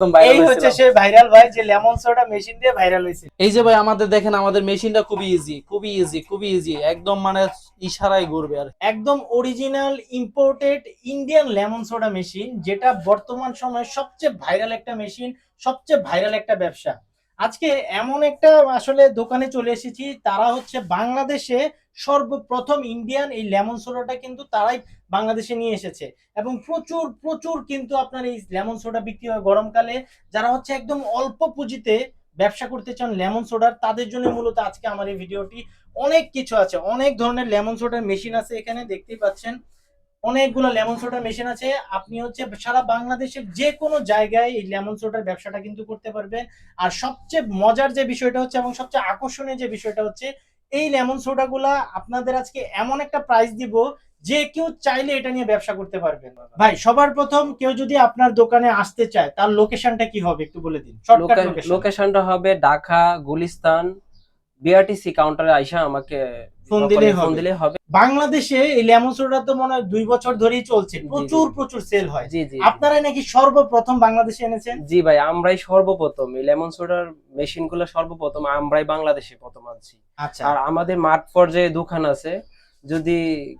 এই হচ্ছে ভাইরাল ভাই যে লেমন সোডা মেশিন দিয়ে ভাইরাল হয়েছে। এই যে ভাই আমাদের দেখেন আমাদের মেশিনটা খুবই ইজি খুবই ইজি খুবই ইজি একদম মানে ইশারায় ঘুরবে আর। একদম original imported Indian lemon soda machine যেটা বর্তমান সময়ে সবচেয়ে ভাইরাল একটা মেশিন সবচেয়ে ভাইরাল একটা ব্যবসা। আজকে এমন একটা আসলে দোকানে চলে এসেছি, তারা হচ্ছে বাংলাদেশে সর্বপ্রথম ইন্ডিয়ান এই লেমন সোডাটা কিন্তু তারাই বাংলাদেশে নিয়ে এসেছে। এবং প্রচুর প্রচুর কিন্তু আপনার এই লেমন সোডা বিক্রি হয় গরমকালে। যারা হচ্ছে একদম অল্প পুঁজিতে ব্যবসা করতে চান লেমন সোডার তাদের জন্য মূলত আজকে আমার এই ভিডিওটি। অনেক কিছু আছে, অনেক ধরনের লেমন সোডার মেশিন আছে এখানে দেখতেই পাচ্ছেন। অনেকগুলো লেমন সোডার মেশিন আছে। আপনি হচ্ছে সারা বাংলাদেশের যে কোনো জায়গায় এই লেমন সোডার ব্যবসাটা কিন্তু করতে পারবেন। আর সবচেয়ে মজার যে বিষয়টা হচ্ছে এবং সবচেয়ে আকর্ষণীয় যে বিষয়টা হচ্ছে এই লেমন সোডাগুলা আপনাদের আজকে এমন একটা প্রাইস দিব যে কেউ চাইলে এটা নিয়ে ব্যবসা করতে পারবেন। ভাই সবার প্রথম কেউ যদি আপনার দোকানে আসতে চায় তার লোকেশনটা কি হবে একটু বলে দিন? লোকেশনটা হবে ঢাকা গুলিস্তান বিআরটিসি কাউন্টারে আইসা আমাকে ফোন দিলেই ফোন। দিলেই হবে। বাংলাদেশে এই লেমন সোডা তো মনে হয় দুই বছর ধরেই চলছে। প্রচুর প্রচুর সেল হয়। জি জি। আপনারাই নাকি সর্বপ্রথম বাংলাদেশে এনেছেন? জি ভাই আমরাই সর্বপ্রথম। এই লেমন সোডার মেশিনগুলো সর্বপ্রথম আমরাই বাংলাদেশে প্রথম আনছি। আচ্ছা। আর আমাদের মাঠ পর্যায়ে দোকান আছে। যদি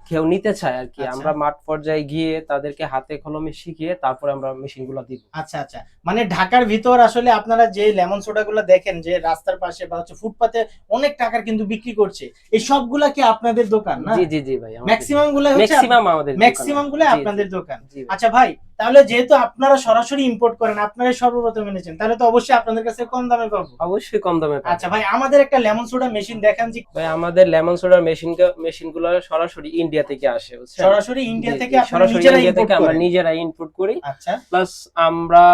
কেউ নিতে চায় আর কি আচ্ছা। আমরা মাঠ পর্যায়ে গিয়ে তাদেরকে হাতে কলমে শিখিয়ে তারপরে আমরা মেশিনগুলো দিব। আচ্ছা আচ্ছা। মানে ঢাকার ভিতর আসলে আপনারা যে লেমন সোডা গুলো দেখেন যে রাস্তার পাশে বা হচ্ছে ফুটপাতে অনেক টাকার কিন্তু বিক্রি করছে এই সবগুলা কি আপনাদের দোকান না? জি জি জি ভাই ম্যাক্সিমামগুলো হচ্ছে ম্যাক্সিমাম আমাদের ম্যাক্সিমামগুলো আপনাদের দোকান। আচ্ছা ভাই তাহলে যেহেতু আপনারা সরাসরি ইম্পোর্ট করেন আপনারা সর্বপ্রথম এনেছেন তাহলে তো অবশ্যই আপনাদের কাছে কম দামে পাবো। অবশ্যই কম দামে পাবেন। আচ্ছা ভাই আমাদের একটা লেমন সোডা মেশিন দেখান যে ভাই আমাদের লেমন সোডার মেশিন মেশিনগুলো সরাসরি ইন্ডিয়া থেকে আসে সরাসরি ইন্ডিয়া থেকে আপনারা সরাসরি নিজেরা ইম্পোর্ট থেকে আমরা নিজেরা ইনপুট করি। আচ্ছা। প্লাস আমরা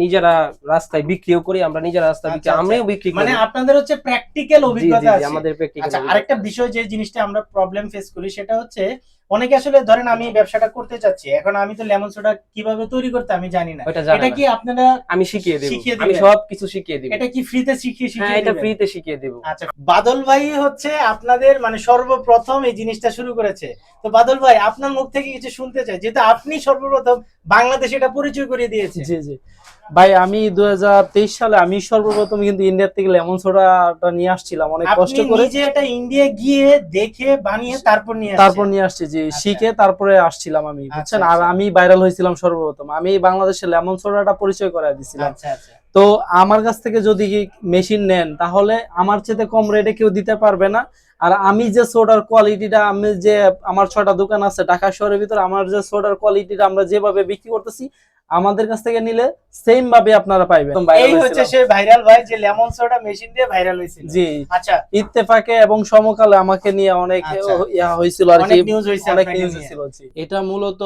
নিজেরা রাস্তায় বিক্রিও করি আমরা নিজেরা রাস্তায় বিক্রি আচ্ছা, আচ্ছা। আমরাও বিক্রি করি। মানে আপনাদের হচ্ছে প্র্যাকটিক্যাল অভিজ্ঞতা আছে। আমাদের প্র্যাকটিক্যাল আচ্ছা আরেকটা। বিষয় যে জিনিসটা আমরা প্রবলেম ফেস করি সেটা হচ্ছে অনেকে আসলে ধরেন আমি ব্যবসাটা করতে চাচ্ছি এখন আমি তো লেমন সোডা কীভাবে তৈরি করতে আমি জানি না। এটা কি আপনারা আমি শিখিয়ে দেব। আমি সব কিছু শিখিয়ে দেব। এটা কি ফ্রিতে শিখিয়ে হ্যাঁ শিখিয়ে এটা ফ্রিতে শিখিয়ে দেব। আচ্ছা বাদল ভাই হচ্ছে আপনাদের মানে সর্বপ্রথম এই জিনিসটা শুরু করেছে। তো বাদল ভাই আপনার মুখ থেকে কিছু শুনতে চাই যেহেতু আপনি সর্বপ্রথম বাংলাদেশে এটা পরিচয় করিয়ে দিয়েছে জি জি। ভাই আমি দু হাজার তেইশ সালে আমি সর্বপ্রথম কিন্তু ইন্ডিয়া থেকে লেমন সোডাটা নিয়ে আসছিলাম। অনেক কষ্ট আপনি করে নিজে এটা ইন্ডিয়া গিয়ে দেখে বানিয়ে তারপর নিয়ে। তারপর নিয়ে আসছি যে আচ্ছা। শিখে তারপরে আসছিলাম আমি আচ্ছা, বুঝছেন? আর আচ্ছা। আমি ভাইরাল হয়েছিলাম সর্বপ্রথম। আমি বাংলাদেশে লেমন সোডাটা পরিচয় করাই দিছিলাম। তো আমার কাছ থেকে যদি মেশিন নেন তাহলে আমার চেয়ে কম রেটে কেউ দিতে পারবে না। আর আমি যে সোডার কোয়ালিটিটা আমি যে আমার ছটা দোকান আছে ঢাকা শহরের ভিতরে আমার যে সোডার কোয়ালিটিটা আমরা যেভাবে বিক্রি করতেছি আমাদের কাছ থেকে নিলে সেম ভাবে আপনারা পাইবেন। এই হচ্ছে হয়েছিলাম। সে ভাইরাল ভাই যে লেমন সোডা মেশিন দিয়ে ভাইরাল হয়েছিল। জি। আচ্ছা। ইত্তেফাকে এবং সমকালে আমাকে নিয়ে অনেক আচ্ছা। ইয়া হয়েছিল আর কি। অনেক নিউজ হয়েছে অনেক নিউজ নিয়ে। ছিল জি। এটা মূলত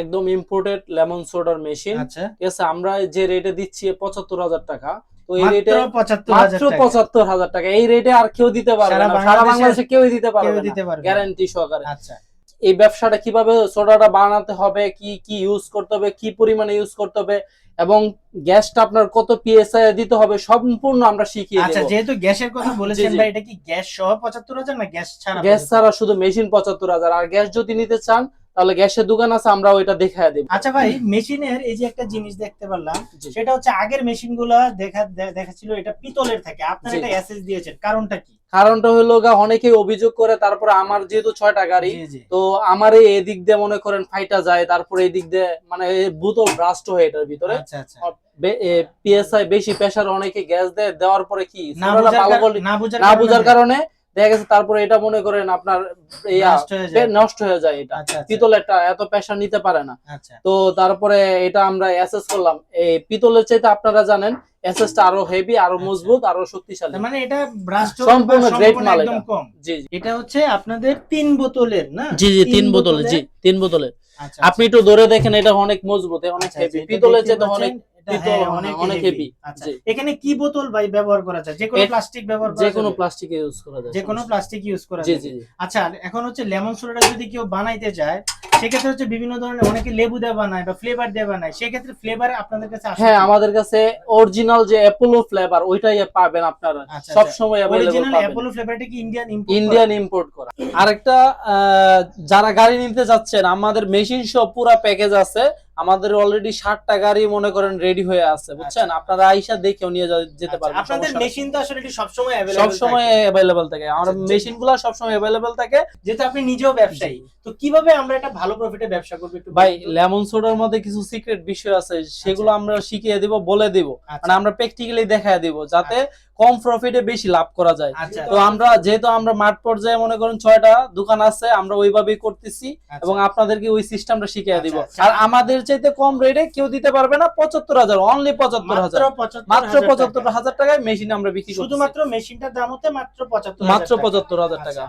একদম ইম্পোর্টেড লেমন সোডার মেশিন আচ্ছা। ঠিক আছে আমরা যে রেটে দিচ্ছি পঁচাত্তর হাজার টাকা। তো এই রেটে পঁচাত্তর হাজার মাত্র পঁচাত্তর হাজার টাকা। এই রেটে আর কেউ দিতে পারবে না। সারা বাংলাদেশে কেউ দিতে পারবে না। গ্যারান্টি সহকারে। আচ্ছা। এই ব্যবসাটা কীভাবে সোডাটা বানাতে হবে কি কি ইউজ করতে হবে কি পরিমাণে ইউজ করতে হবে এবং গ্যাসটা আপনার কত পিএসআই দিতে হবে সম্পূর্ণ আমরা শিখিয়ে আচ্ছা যেহেতু গ্যাসের কথা বলেছেন ভাই এটা কি গ্যাস সহ পঁচাত্তর হাজার না গ্যাস ছাড়া গ্যাস ছাড়া শুধু মেশিন পঁচাত্তর হাজার। আর গ্যাস যদি নিতে চান তাহলে গ্যাসের দোকান আছে আমরা ওইটা দেখায় দেব আচ্ছা ভাই মেশিনের এই যে একটা জিনিস দেখতে পারলাম সেটা হচ্ছে আগের মেশিনগুলা দেখা দেখাচ্ছিল এটা পিতলের থাকে আপনারা। এটা এসএস দিয়েছেন কারণটা কি কারণটা হলো গা অনেকেই অভিযোগ করে তারপরে আমার যেহেতু ছয়টা গাড়ি। তো আমার এই এদিক দিয়ে মনে করেন ফাইটা যায় তারপরে এদিক দিয়ে মানে বোতল ব্রাস্ট হয় এটার ভিতরে আচ্ছা আচ্ছা পিএসআই বেশি প্রেসার অনেকে গ্যাস দেয় দেওয়ার পরে কি না বুঝার। কারণে দেখা গেছে তারপরে এটা মনে করেন আপনার নষ্ট হয়ে যায়। এটা। আচ্ছা আচ্ছা, পিতলেরটা এত পেশা নিতে পারে না। আচ্ছা। তো তারপরে এটা আমরা অ্যাসেস করলাম। এই পিতলের চাইতে আপনারা জানেন অ্যাসেসটা আরও হেভি আরও। মজবুত আরও শক্তিশালী। মানে এটা ব্রাস্ট সম্পূর্ণ great মাল এটা। জি এটা হচ্ছে আপনাদের তিন বোতলের না? জি জি তিন বোতলে জি তিন বোতলে আচ্ছা আপনি একটু ধরে দেখেন এটা অনেক মজবুত অনেক হেভি পিতলের চাইতে অনেক অনেক অনেক হেভি heavy। আচ্ছা। এখানে কি বোতল ভাই ব্যবহার করা যায়? যে কোনো প্লাস্টিক ব্যবহার করা যে কোনো প্লাস্টিক ইউজ করা যায় যে কোনো প্লাস্টিক ইউজ করা জি। আচ্ছা এখন হচ্ছে লেমন সোডাটা যদি কেউ বানাইতে চায় সেক্ষেত্রে হচ্ছে বিভিন্ন ধরনের অনেকে লেবু দিয়ে বানায় বা ফ্লেভার দিয়ে বানায় সেক্ষেত্রে ফ্লেভার আপনাদের কাছে হ্যাঁ আমাদের কাছে অরিজিনাল যে অ্যাপোলো ফ্লেভার ওইটাই পাবেন আপনারা। সব। সময় পাবেন। অ্যাপোলো ফ্লেভারটা কি ইন্ডিয়ান ইম্পোর্ট ইন্ডিয়ান ইম্পোর্ট করা। আরেকটা আহ, যারা গাড়ি নিতে যাচ্ছেন আমাদের মেশিন সহ পুরো প্যাকেজ আছে। আমাদের অলরেডি ষাটটা গাড়ি মনে করেন রেডি হয়ে আছে বুঝছেন? আপনারা আইসা দেখেও নিয়ে যেতে আচ্ছা, পারবেন আপনাদের মেশিন তো আসলে সবসময় সব অ্যাভেলেবল থাকে। আমার আচ্ছা, মেশিনগুলা সবসময় অ্যাভেলেবল থাকে। যেহেতু আপনি নিজেও ব্যবসায়ী তো কীভাবে আমরা একটা ভালো প্রফিটে ব্যবসা করব একটু ভাই লেমন সোডার মধ্যে কিছু সিক্রেট বিষয় আছে সেগুলো আমরা শিখিয়ে দিব বলে দিব। আচ্ছা, মানে আমরা প্র্যাকটিক্যালি দেখায় দিব যাতে কম প্রফিটে বেশি লাভ করা যায়। আচ্ছা। তো আমরা যেহেতু আমরা মাঠ পর্যায়ে মনে করেন ছয়টা দোকান আছে আমরা ওইভাবেই করতেছি আচ্ছা। এবং আপনাদেরকে ওই সিস্টেমটা শিখিয়ে দিব। আচ্ছা, আচ্ছা। আর আমাদের চাইতে কম রেটে কেউ দিতে পারবে না পঁচাত্তর হাজার অনলি পঁচাত্তর হাজার। মাত্র পঁচাত্তর হাজার টাকায় মেশিন আমরা বিক্রি শুধুমাত্র মেশিনটার দাম হতে মাত্র পঁচাত্তর মাত্র পঁচাত্তর হাজার আচ্ছা। টাকা